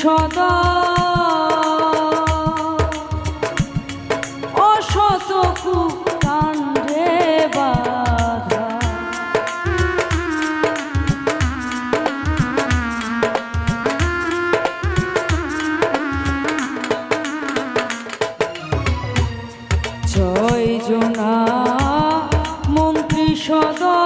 সদা অসত কাণ্ডে বাধা। জয় জোনা মন্ত্রী সদা।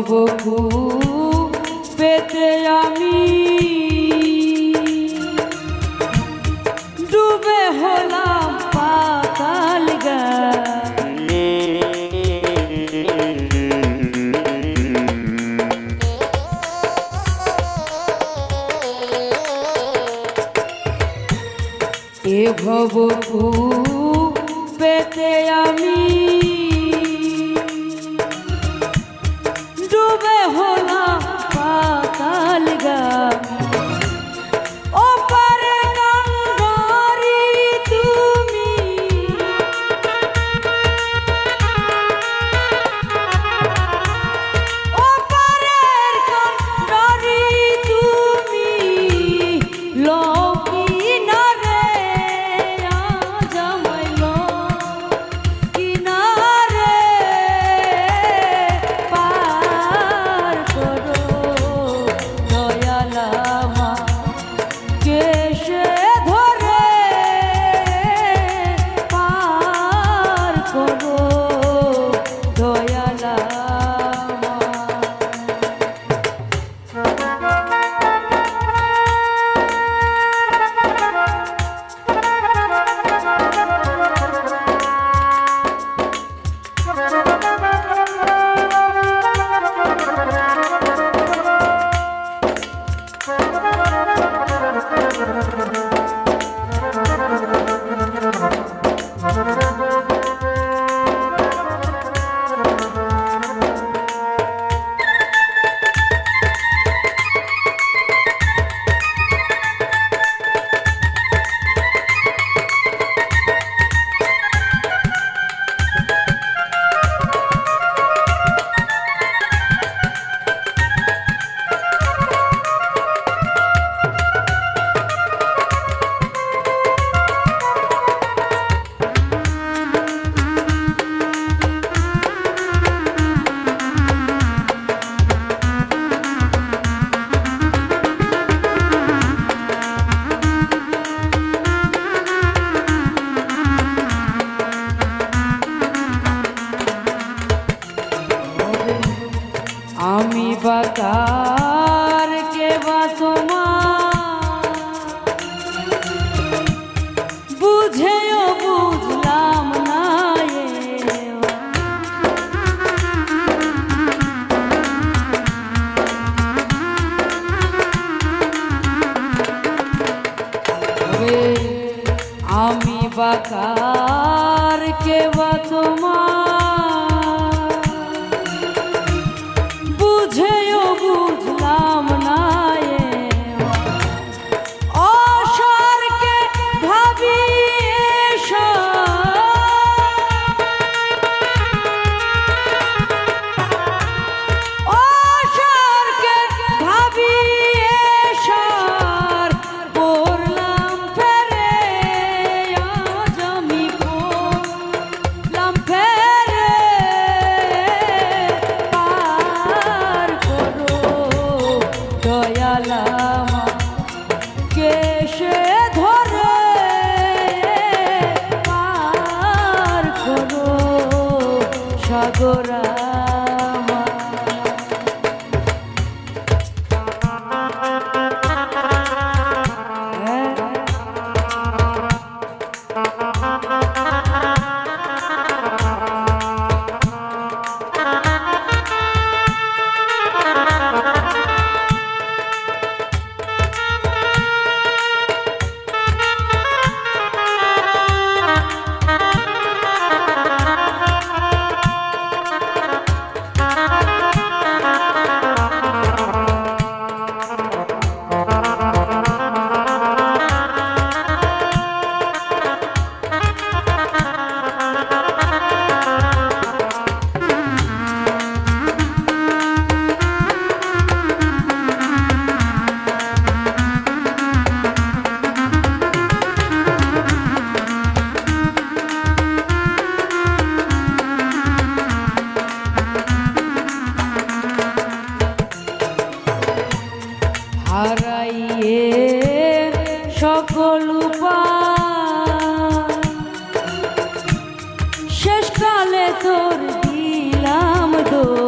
বপু পেতে আমি ডুবে হলাম পাতাল এ ভবপু পেতে আমি 月月。আমি বাতার কে বাসমা বুঝেও বুঝলাম না আমি বাতার কে বা তোমার দয়ালামা শেষকালে তোর দিলাম দোহা